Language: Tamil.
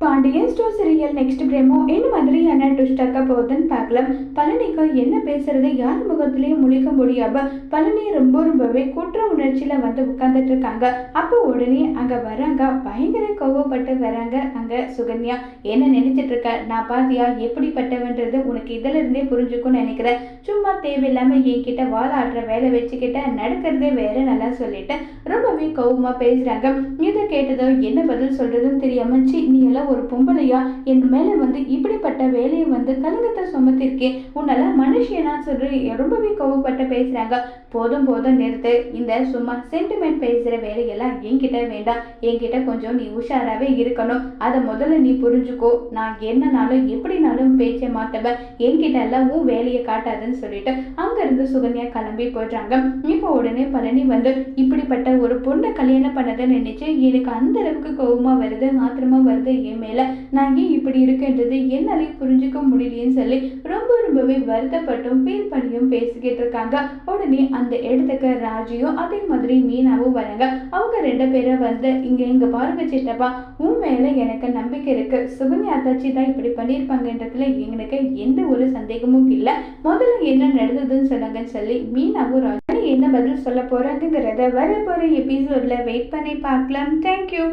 Pandian store serial next promo என்ன மாதிரியான ட்விஸ்ட் ஆக்க போகுதுன்னு பார்க்கலாம். பழனிக்கு என்ன பேசுறது யார் முகத்திலையும் முழிக்க முடியாம பழனி ரொம்ப ரொம்பவே குற்ற உணர்ச்சியில வந்து உட்கார்ந்துட்டு இருக்காங்க. அப்போ உடனே அங்க வராங்க பயங்கர கோவப்பட்டு வராங்க அங்க சுகன்யா. என்ன நினைச்சிட்டு இருக்க? நான் பாத்தியா? எப்படிப்பட்டவன்றது உனக்கு இதுல இருந்தே புரிஞ்சுக்கும்னு நினைக்கிறேன். சும்மா தேவையில்லாம என்கிட்ட வாழாடுற வேலை வச்சுக்கிட்ட நடக்கிறதே வேற நல்லா சொல்லிட்டு ரொம்பவே கோவமா பேசுறாங்க. இதை கேட்டதும் என்ன பதில் சொல்றதுன்னு தெரியாம நீ எல்லாம் ஒரு பொம்பளையா என் மேலே வந்து இப்படிப்பட்ட வேலையை வந்து கலங்கத்தை சுமத்திருக்கேன் உன்னால மனுஷனா சொல்லி ரொம்பவே கோவப்பட்டு பேசுகிறாங்க போதும் போதும் நிறுத்து. இந்த சும்மா சென்டிமெண்ட் பேசுகிற வேலையெல்லாம் என்கிட்ட வேண்டாம். என்கிட்ட கொஞ்சம் நீ உஷாராகவே இருக்கணும். அதை முதல்ல நீ புரிஞ்சுக்கோ. நான் என்னனாலும் எப்படினாலும் பேச்சை மாத்தவன். என்கிட்ட எல்லாம் உன் வேலையை காட்டாதுன்னு சொல்லிட்டு அங்கேருந்து சுகன்யா கிளம்பி போயிடுறாங்க. இப்போ உடனே பழனி வந்து இப்படிப்பட்ட ஒரு பொண்ணை கல்யாணம் பண்ணதை நினைச்சு எனக்கு அந்த அளவுக்கு கோபமாக வருது ஆத்திரமா வருது என் மேலே நான் ஏன் இப்படி இருக்கேன்றது என்னாலே புரிஞ்சுக்க முடியலையேன்னு சொல்லி ரொம்ப ரொம்பவே வருத்தப்பட்டும் ஃபீல் பண்ணியும் பேசிக்கிட்டு இருக்காங்க. உடனே அந்த இடத்துக்கு ராஜியும் அதே மாதிரி மீனாவும் வராங்க. அவங்க ரெண்டு பேரும் வந்து இங்க இங்க பாருங்க சித்தப்பா உன் மேல எனக்கு நம்பிக்கை இருக்கு. சுகன்யா அத்தாச்சி தான் இப்படி பண்ணியிருப்பாங்கன்றதுல எனக்கு எந்த ஒரு சந்தேகமும் இல்லை. முதல்ல என்ன நடந்ததுன்னு சொல்லுங்கன்னு சொல்லி மீனாவும் ராஜி என்ன பதில் சொல்ல போறாங்கிறத வர எபிசோட்ல வெயிட் பண்ணி பார்க்கலாம். தேங்க்யூ